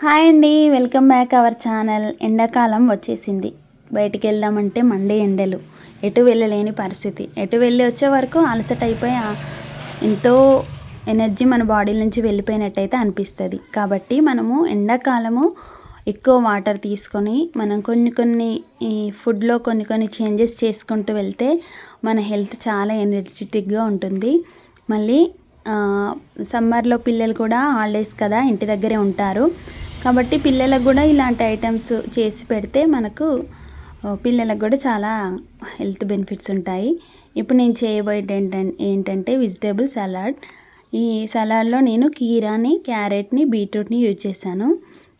Hi అండి welcome back our channel. ఎండాకాలం వచ్చేసింది. బయటికి వెళ్దామంటే మండే ఎండలు. ఎటు వెళ్ళలేని పరిస్థితి. ఎటు వెళ్ళి వచ్చే వరకు అలసట అయిపోయి ఎంతో ఎనర్జీ మన బాడీ నుంచి వెళ్ళిపోయినట్టయితే అనిపిస్తుంది. కాబట్టి మనము ఎండాకాలము ఎక్కువ వాటర్ తీసుకొని మనం కొన్ని కొన్ని ఈ ఫుడ్లో కొన్ని కొన్ని చేంజెస్ చేసుకుంటూ వెళ్తే మన హెల్త్ చాలా ఎనర్జెటిక్గా ఉంటుంది. మళ్ళీ సమ్మర్లో పిల్లలు కూడా హాలిడేస్ కదా ఇంటి దగ్గరే ఉంటారు. కాబట్టి పిల్లలకు కూడా ఇలాంటి ఐటమ్స్ చేసి పెడితే మనకు పిల్లలకు కూడా చాలా హెల్త్ బెనిఫిట్స్ ఉంటాయి. ఇప్పుడు నేను చేయబోయేది ఏంటంటే ఏంటంటే వెజిటేబుల్ సలాడ్. ఈ సలాడ్లో నేను కీరాని క్యారెట్ని బీట్రూట్ని యూజ్ చేశాను.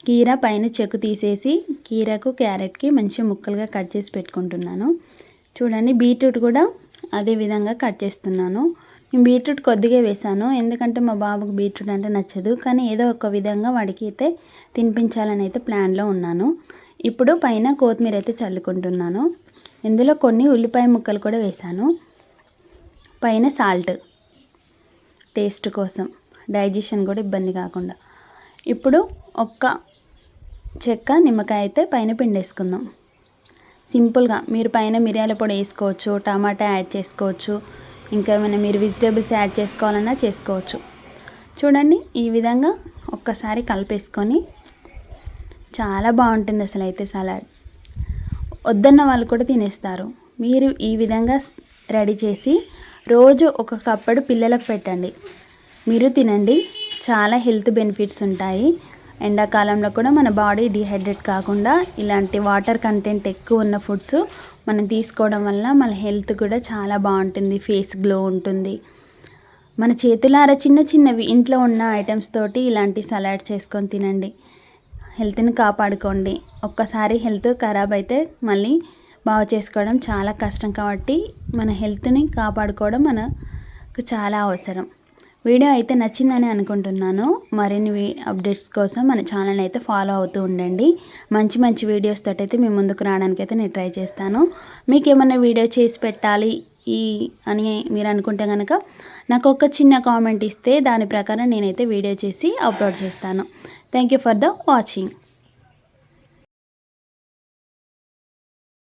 కీరా పైన చెక్కు తీసేసి కీరకు క్యారెట్కి మంచి ముక్కలుగా కట్ చేసి పెట్టుకుంటున్నాను. చూడండి బీట్రూట్ కూడా అదే విధంగా కట్ చేస్తున్నాను. బీట్రూట్ కొద్దిగా వేసాను ఎందుకంటే మా బాబుకు బీట్రూట్ అంటే నచ్చదు. కానీ ఏదో ఒక విధంగా వాడికి అయితే తినిపించాలని అయితే ప్లాన్లో ఉన్నాను. ఇప్పుడు పైన కొత్తిమీర అయితే చల్లుకుంటున్నాను. ఇందులో కొన్ని ఉల్లిపాయ ముక్కలు కూడా వేసాను పైన సాల్ట్ టేస్ట్ కోసం. డైజెషన్ కూడా ఇబ్బంది కాకుండా. ఇప్పుడు ఒక్క చెక్క నిమ్మకాయ అయితే పైన పిండేసుకుందాం. సింపుల్గా మీరు పైన మిరియాల పొడి వేసుకోవచ్చు టమాటా యాడ్ చేసుకోవచ్చు. ఇంకా ఏమైనా మీరు వెజిటేబుల్స్ యాడ్ చేసుకోవాలన్నా చేసుకోవచ్చు. చూడండి ఈ విధంగా ఒక్కసారి కలిపేసుకొని చాలా బాగుంటుంది అసలు అయితే సలాడ్ వద్దన్న వాళ్ళు కూడా తినేస్తారు. మీరు ఈ విధంగా రెడీ చేసి రోజు ఒక కప్పడు పిల్లలకు పెట్టండి. మీరు తినండి. చాలా హెల్త్ బెనిఫిట్స్ ఉంటాయి. ఎండాకాలంలో కూడా మన బాడీ డిహైడ్రేట్ కాకుండా ఇలాంటి వాటర్ కంటెంట్ ఎక్కువ ఉన్న ఫుడ్స్ మనం తీసుకోవడం వల్ల మన హెల్త్ కూడా చాలా బాగుంటుంది ఫేస్ గ్లో ఉంటుంది. మన చేతులారా చిన్న చిన్నవి ఇంట్లో ఉన్న ఐటమ్స్ తోటి ఇలాంటి సలాడ్ చేసుకొని తినండి. హెల్త్ని కాపాడుకోండి. ఒక్కసారి హెల్త్ ఖరాబ్ అయితే మళ్ళీ బాగు చేసుకోవడం చాలా కష్టం కాబట్టి మన హెల్త్ని కాపాడుకోవడం మనకు చాలా అవసరం. వీడియో అయితే నచ్చిందని అనుకుంటున్నాను. మరిన్ని అప్డేట్స్ కోసం మన ఛానల్ అయితే ఫాలో అవుతూ ఉండండి. మంచి మంచి వీడియోస్ తోటైతే మీ ముందుకు రావడానికి అయితే నేను ట్రై చేస్తాను. మీకు ఏమైనా వీడియో చేసి పెట్టాలి ఈ అని మీరు అనుకుంటే కనుక నాకు ఒక చిన్న కామెంట్ ఇస్తే దాని ప్రకారం నేనైతే వీడియో చేసి అప్లోడ్ చేస్తాను. Thank you for the watching.